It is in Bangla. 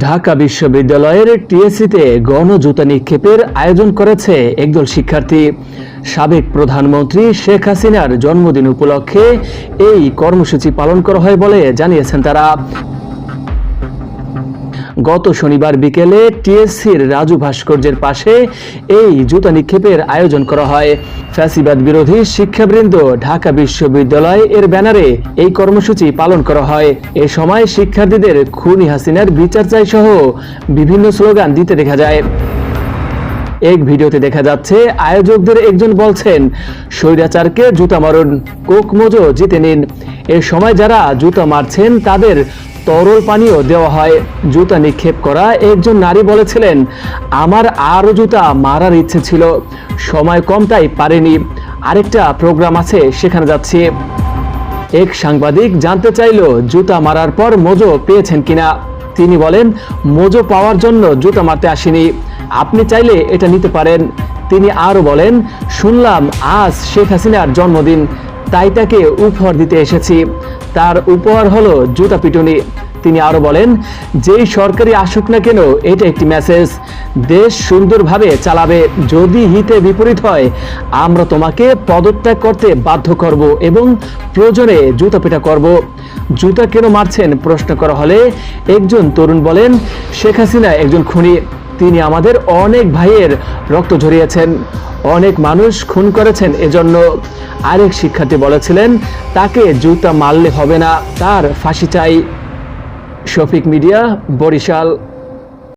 ঢাকা বিশ্ববিদ্যালয়ের টিএসসিতে গণজুতা নিক্ষেপের আয়োজন করেছে একদল শিক্ষার্থী। সাবেক প্রধানমন্ত্রী শেখ হাসিনার জন্মদিন উপলক্ষে এই কর্মসূচি পালন করা হয় বলে জানিয়েছেন তারা। গত শনিবার বিকেলে টিএসসির রাজু ভাস্কর্যের পাশে এই জুতা নিক্ষেপের আয়োজন করা হয়। ফ্যাসিবাদ বিরোধী শিক্ষাবৃন্দ ঢাকা বিশ্ববিদ্যালয় এর ব্যানারে এই কর্মসূচি পালন করা হয়। এ সময় শিক্ষার্থীদের খুনি হাসিনার বিচার চাই সহ বিভিন্ন স্লোগান দিতে দেখা যায়। এক ভিডিওতে দেখা যাচ্ছে, আয়োজকদের একজন বলছেন, স্বৈরাচারকে জুতা মারুন কোক মোজো জিতে নিন। এ সময় যারা জুতা মারছেন, তাদের তরল পানীয় দেওয়া হয়। জুতা নিক্ষেপ করা। একজন নারী বলেছিলেন, আমার আরও জুতা মারার ইচ্ছে ছিল। সময় কম, তাই পারেনি। আরেকটা প্রোগ্রাম আছে, সেখানে যাচ্ছি। এক সাংবাদিক জানতে চাইল, জুতা মারার পর মোজো পেয়েছেন কিনা? তিনি বলেন, মোজো পাওয়ার জন্য জুতা মারতে আসেনি। আপনি চাইলে এটা নিতে পারেন। তিনি আরও বলেন, শুনলাম আজ শেখ হাসিনার জন্মদিন। তাই তাকে উপহার দিতে এসেছি। তার উপহার হলো জুতা পিটুনি। তিনি আরও বলেন, যেই সরকারি আসুক না কেন, এটা একটি মেসেজ দেশ সুন্দরভাবে চালাবে। যদি হিতে বিপরীত হয়, আমরা তোমাকে পদত্যাগ করতে বাধ্য করব এবং প্রয়োজনে জুতা পেটা করব। জুতা কেন মারছেন? প্রশ্ন করা হলে একজন তরুণ বলেন, শেখ হাসিনা একজন খুনি। তিনি আমাদের অনেক ভাইয়ের রক্ত ঝরিয়েছেন। অনেক মানুষ খুন করেছেন এজন্য। আরেক শিক্ষার্থী বলেছিলেন তাকে জুতা মারলে হবে না তার ফাঁসি চাই। শফিক মিডিয়া বরিশাল।